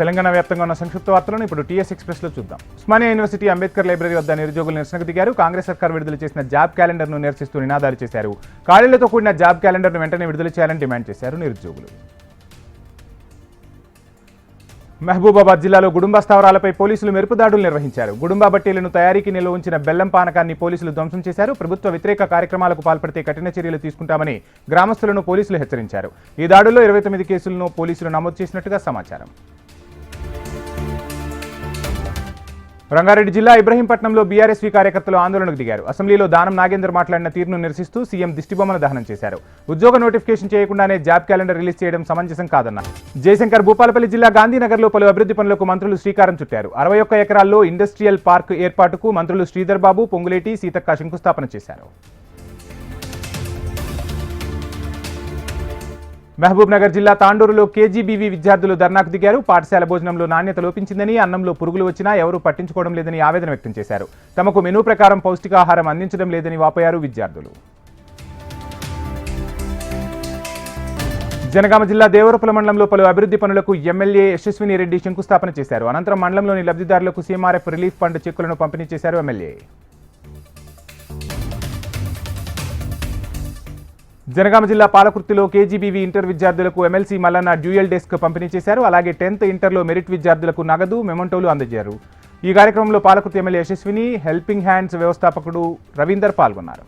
తెలంగాణ వ్యాప్తంగా ఉన్న సంక్షిప్త వార్తలను ఇప్పుడు టీఎస్ ఎక్స్ప్రెస్లో చూద్దాం. ఉస్మానియా యూనివర్సిటీ అంబేద్కర్ లైబ్రరీ వద్ద నిరుద్యోగులు నిరసనకు దిగారు కాంగ్రెస్ సర్కార్ విడుదల చేసిన జాబ్ క్యాలెండర్ను నిరసిస్తూ నినాదాలు చేశారు. ఖాళీలతో కూడిన జాబ్ క్యాలెండర్ను వెంటనే విడుదల చేయాలని డిమాండ్ చేశారు నిరుద్యోగులు. మహబూబాబాద్ జిల్లాలో గుడుంబ స్థావరాలపై పోలీసులు మెరుపు దాడులు నిర్వహించారు. గుడుంబ బట్టీలను తయారీకి నిల్వ ఉంచిన బెల్లం పానకాన్ని పోలీసులు ధ్వంసం చేశారు. ప్రభుత్వ వ్యతిరేక కార్యక్రమాలకు పాల్పడితే కఠిన చర్యలు తీసుకుంటామని గ్రామస్తులను పోలీసులు హెచ్చరించారు. ఈ దాడుల్లో ఇరవై తొమ్మిది కేసులను పోలీసులు నమోదు చేసినట్టుగా సమాచారం. రంగారెడ్డి జిల్లా ఇబ్రహీంపట్నంలో బీఆర్ఎస్వి కార్యకర్తలు ఆందోళనకు దిగారు. అసెంబ్లీలో దానం నాగేందర్ మాట్లాడిన తీరును నిరసిస్తూ సీఎం దిష్టిబొమ్మను దహనం చేశారు. ఉద్యోగ నోటిఫికేషన్ చేయకుండానే జాబ్ క్యాలెండర్ రిలీజ్ చేయడం సమంజసం కాదన్నారు. జయశంకర్ భూపాలపల్లి జిల్లా గాంధీనగర్లో పలు అభివృద్ధి పనులకు మంత్రులు శ్రీకారం చుట్టారు. అరవై ఒక్క ఎకరాల్లో ఇండస్ట్రియల్ పార్క్ ఏర్పాటుకు మంత్రులు శ్రీధర్ బాబు పొంగులేటి సీతక్క శంకుస్థాపన చేశారు. మహబూబ్ నగర్ జిల్లా తాండూరులో కేజీబీవీ విద్యార్థులు ధర్నాకు దిగారు. పాఠశాల భోజనంలో నాణ్యత లోపించిందని అన్నంలో పురుగులు వచ్చినా ఎవరూ పట్టించుకోవడం లేదని ఆవేదన వ్యక్తం చేశారు. తమకు మెనూ ప్రకారం పౌష్టికాహారం అందించడం లేదని వాపోయారు విద్యార్థులు. జనగామ జిల్లా దేవరపుల మండలంలో పలు అభివృద్ధి పనులకు ఎమ్మెల్యే యశస్విని రెడ్డి శంకుస్థాపన చేశారు. అనంతరం మండలంలోని లబ్ధిదారులకు సీఎంఆర్ఎఫ్ రిలీఫ్ ఫండ్ చెక్కులను పంపిణీ చేశారు ఎమ్మెల్యే. జనగామ జిల్లా పాలకుర్తిలో కేజీబీవీ ఇంటర్ విద్యార్థులకు ఎమ్మెల్సీ మల్లన్న డ్యూయల్ డెస్క్ పంపిణీ చేశారు. అలాగే టెన్త్ ఇంటర్లో మెరిట్ విద్యార్థులకు నగదు మెమంటోలు అందజేశారు. ఈ కార్యక్రమంలో Palakurthi MLA Yashaswini helping hands వ్యవస్థాపకుడు రవీందర్ పాల్గొన్నారు.